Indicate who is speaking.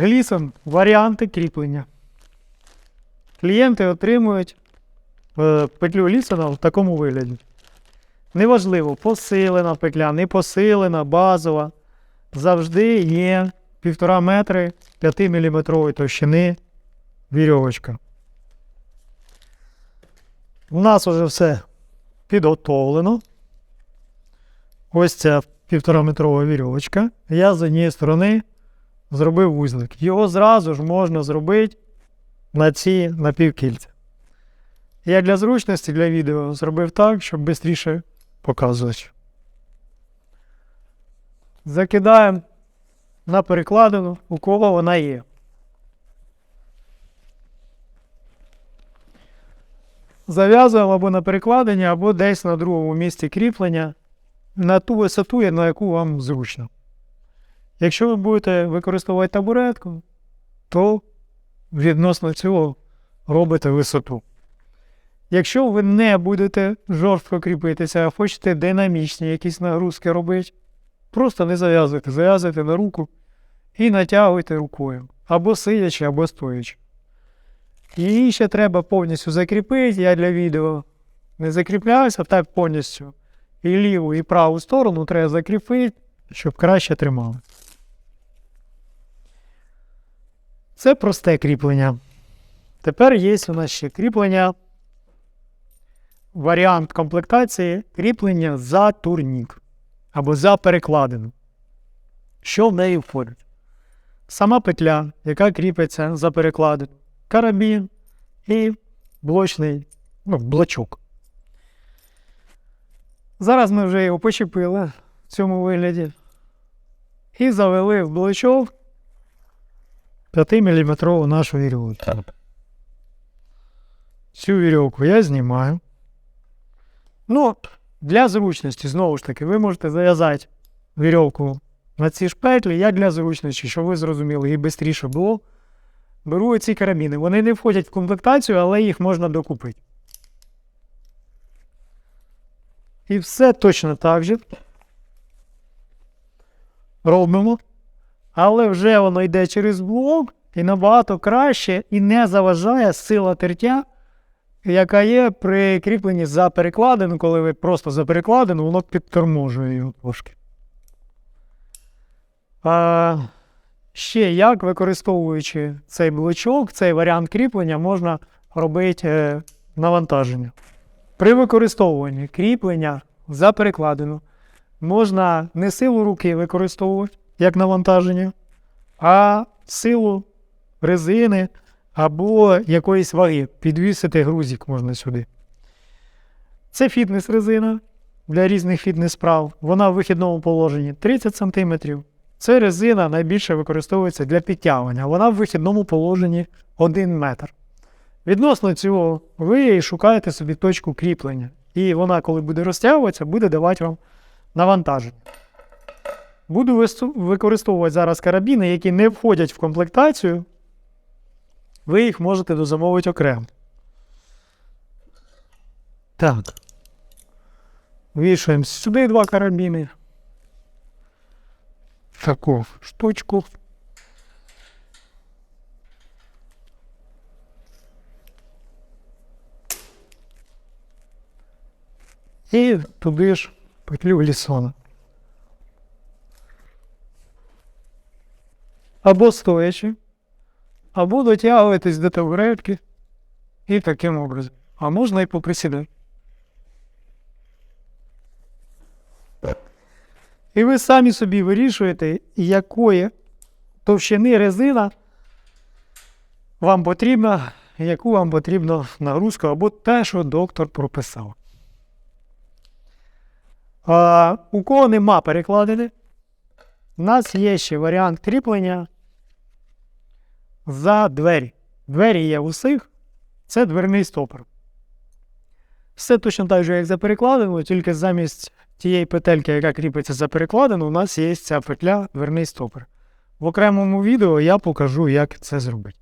Speaker 1: Глісон варіанти кріплення. Клієнти отримують е, петлю Глісона в такому вигляді. Неважливо, посилена петля, не посилена, базова. Завжди є 1,5 метри 5 мм товщини вірьовочка. У нас вже все підготовлено. Ось ця 1,5 метрова вірьовочка. Я з однієї сторони зробив вузлик. Його зразу ж можна зробити на ці напівкільця. Я для зручності для відео зробив так, щоб швидше показувати. Закидаємо на перекладину, у кого вона є. Зав'язуємо або на перекладині, або десь на другому місці кріплення на ту висоту, на яку вам зручно. Якщо ви будете використовувати табуретку, то відносно цього робите висоту. Якщо ви не будете жорстко кріпитися, а хочете динамічні якісь нагрузки робити, просто не зав'язуйте, зав'язуйте на руку і натягуйте рукою. Або сидячи, або стоячи. Її ще треба повністю закріпити. Я для відео не закріпляюся, так повністю. І ліву, і праву сторону треба закріпити, щоб краще тримали. Це просте кріплення. Тепер є у нас ще кріплення. Варіант комплектації кріплення за турнік або за перекладину. Що в неї входить? Сама петля, яка кріпиться за перекладину, карабін і блочний ну, блочок. Зараз ми вже його почепили в цьому вигляді і завели в блочок 5-мм нашу вірьовку. Цю вірьовку я знімаю. Ну, для зручності, знову ж таки, ви можете зав'язати вірьовку на ці шпетлі. Я для зручності, щоб ви зрозуміли, і швидше було. Беру ці карабіни. Вони не входять в комплектацію, але їх можна докупити. І все точно так же. Робимо. Але вже воно йде через блок і набагато краще і не заважає сила тертя, яка є при кріпленні за перекладину, коли ви просто за перекладину, воно підторможує його трошки. А, ще як, використовуючи цей блочок, цей варіант кріплення, можна робити е, навантаження. При використовуванні кріплення за перекладину можна не силу руки використовувати як навантаження, а силу резини або якоїсь ваги. Підвісити грузик можна сюди. Це фітнес-резина для різних фітнес-справ. Вона в вихідному положенні 30 см. Це резина найбільше використовується для підтягування. Вона в вихідному положенні 1 метр. Відносно цього, ви шукаєте собі точку кріплення. І вона, коли буде розтягуватися, буде давати вам навантаження. Буду використовувати зараз карабіни, які не входять в комплектацію. Ви їх можете дозамовити окремо. Так. Вішаємо сюди два карабіни. Таку штучку. І туди ж петлю лісона. Або стоячи, або дотягуєтесь до табуретки і таким образом. А можна і поприсідати. І ви самі собі вирішуєте, якої товщини резина вам потрібна, яку вам потрібна нагрузка, або те, що доктор прописав. А, у кого нема перекладини, у нас є ще варіант кріплення за двері. Двері є усіх, це дверний стопор. Все точно так же, як за перекладину, тільки замість тієї петельки, яка кріпиться за перекладину, у нас є ця петля дверний стопор. В окремому відео я покажу, як це зробити.